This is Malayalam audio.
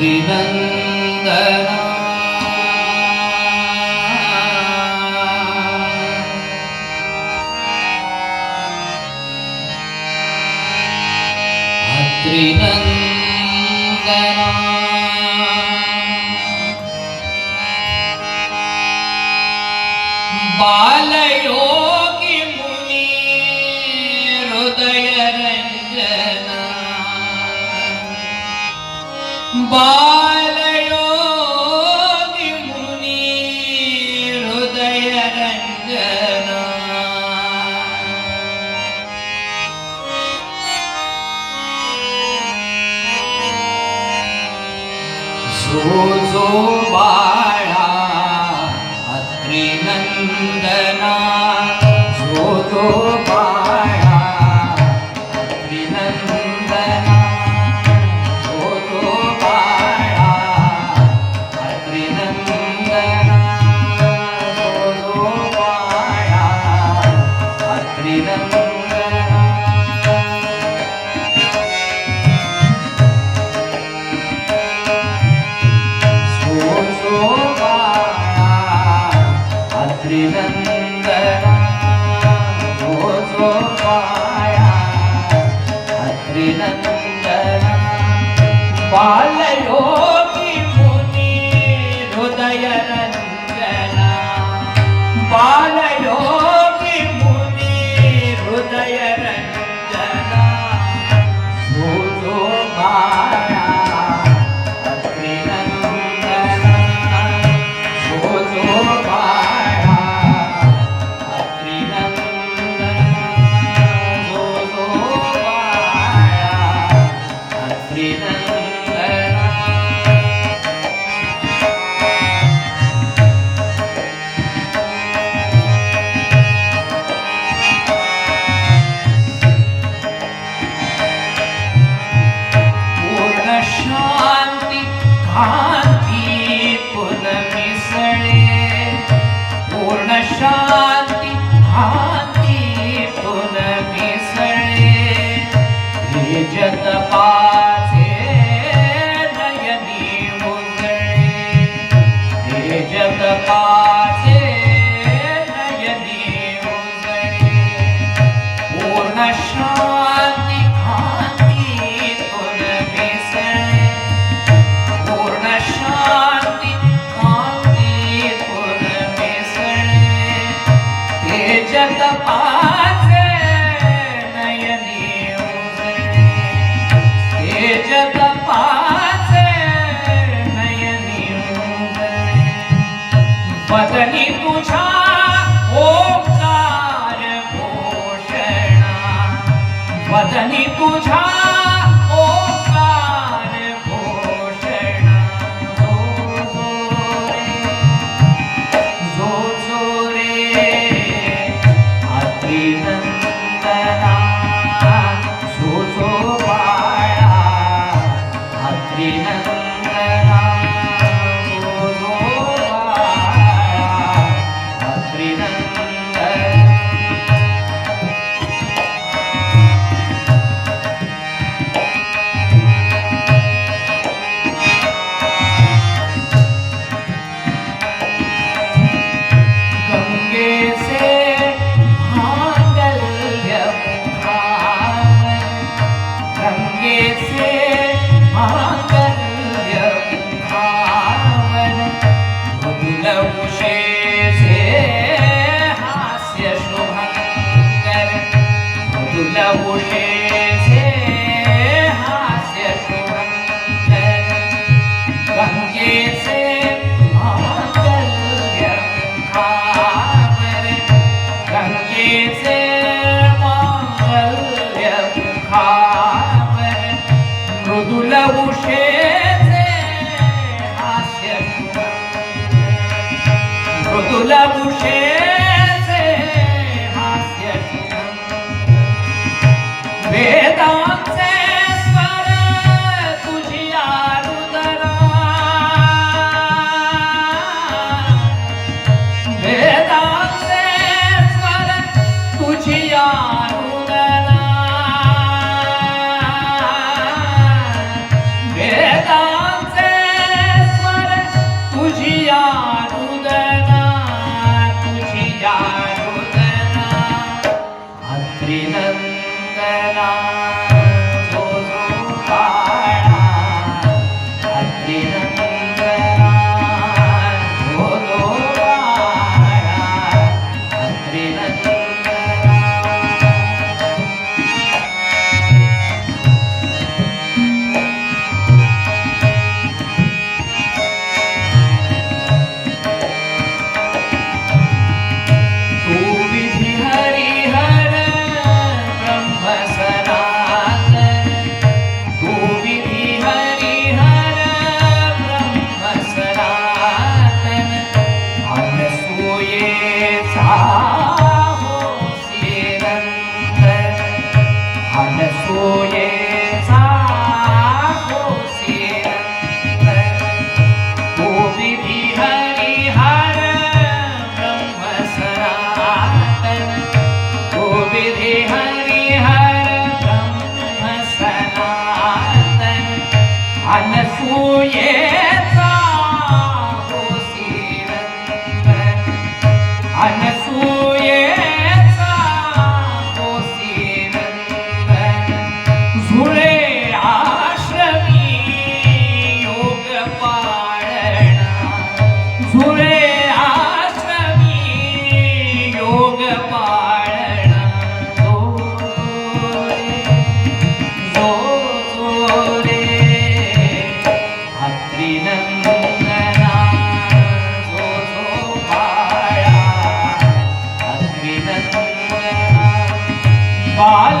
ശ്രീനന്ദന ത്രിനന്ദന ബാലയോ ಬಾಲಯೋಗಿ ಮುನಿ ಹೃದಯ ರಂಜನ. ಸೋ ಸೋ ಬಾ பாலையோ पदनी तुझा ओंकार भूषणा पदनी तुझा शेषे हास्य शुभङ्कर da bochecha. Hey, 晚